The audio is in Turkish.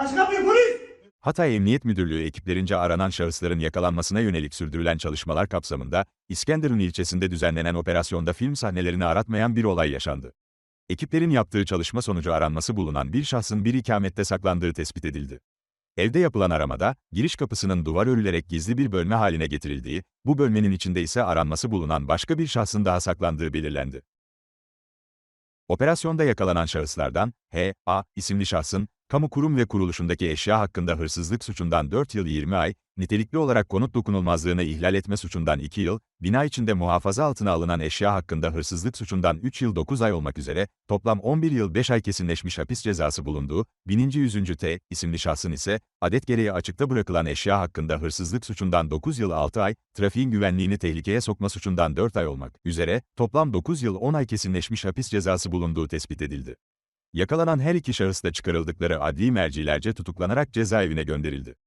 Aç! Hatay Emniyet Müdürlüğü ekiplerince aranan şahısların yakalanmasına yönelik sürdürülen çalışmalar kapsamında, İskenderun ilçesinde düzenlenen operasyonda film sahnelerini aratmayan bir olay yaşandı. Ekiplerin yaptığı çalışma sonucu aranması bulunan bir şahsın bir ikamette saklandığı tespit edildi. Evde yapılan aramada, giriş kapısının duvar örülerek gizli bir bölme haline getirildiği, bu bölmenin içinde ise aranması bulunan başka bir şahsın daha saklandığı belirlendi. Operasyonda yakalanan şahıslardan, H. A. isimli şahsın, kamu kurum ve kuruluşundaki eşya hakkında hırsızlık suçundan 4 yıl 20 ay, nitelikli olarak konut dokunulmazlığını ihlal etme suçundan 2 yıl, bina içinde muhafaza altına alınan eşya hakkında hırsızlık suçundan 3 yıl 9 ay olmak üzere, toplam 11 yıl 5 ay kesinleşmiş hapis cezası bulunduğu, 1000. T. isimli şahsın ise, adet gereği açıkta bırakılan eşya hakkında hırsızlık suçundan 9 yıl 6 ay, trafiğin güvenliğini tehlikeye sokma suçundan 4 ay olmak üzere, toplam 9 yıl 10 ay kesinleşmiş hapis cezası bulunduğu tespit edildi. Yakalanan her iki şahıs da çıkarıldıkları adli mercilerce tutuklanarak cezaevine gönderildi.